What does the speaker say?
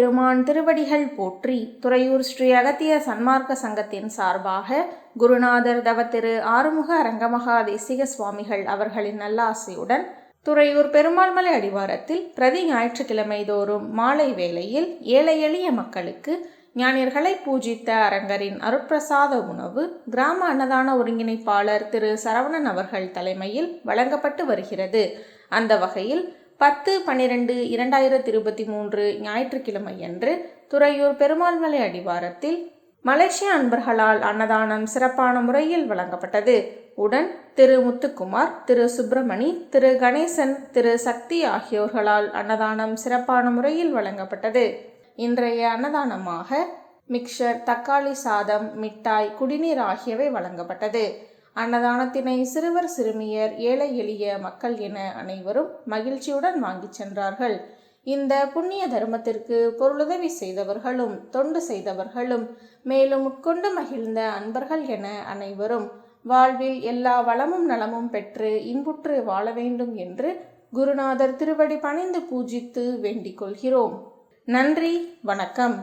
பெருமான் திருவடிகள் போற்றி துறையூர் ஸ்ரீ அகத்திய சன்மார்க்க சங்கத்தின் சார்பாக குருநாதர் தவத்திரு ஆறுமுக அரங்கமகா தேசிக சுவாமிகள் அவர்களின் நல்லாசையுடன் துறையூர் பெருமாள்மலை அடிவாரத்தில் பிரதி ஞாயிற்றுக்கிழமை தோறும் மாலை வேளையில் ஏழை எளிய மக்களுக்கு ஞானியர்களை பூஜித்த அரங்கரின் அருட்பிரசாத உணவு கிராம அன்னதான ஒருங்கிணைப்பாளர் திரு சரவணன் அவர்கள் தலைமையில் வழங்கப்பட்டு வருகிறது. அந்த வகையில் பத்து பன்னிரெண்டு இரண்டாயிரத்தி இருபத்தி மூன்று ஞாயிற்றுக்கிழமை அன்று துறையூர் பெருமாள்மலை அடிவாரத்தில் மலேசிய அன்பர்களால் அன்னதானம் சிறப்பான முறையில் வழங்கப்பட்டது. உடன் திரு முத்துக்குமார் திரு சுப்பிரமணி திரு கணேசன் திரு சக்தி ஆகியோர்களால் அன்னதானம் சிறப்பான முறையில் வழங்கப்பட்டது. இன்றைய அன்னதானமாக மிக்சர் தக்காளி சாதம் மிட்டாய் குடிநீர் ஆகியவை வழங்கப்பட்டது. அன்னதானத்தினை சிறுவர் சிறுமியர் ஏழை எளிய மக்கள் என அனைவரும் மகிழ்ச்சியுடன் வாங்கிச் சென்றார்கள். இந்த புண்ணிய தர்மத்திற்கு பொருளுதவி செய்தவர்களும் தொண்டு செய்தவர்களும் மேலும் உட்கொண்டு மகிழ்ந்த அன்பர்கள் என அனைவரும் வாழ்வில் எல்லா வளமும் நலமும் பெற்று இன்புற்று வாழ வேண்டும் என்று குருநாதர் திருவடி பணிந்து பூஜித்து வேண்டிக் கொள்கிறோம். நன்றி வணக்கம்.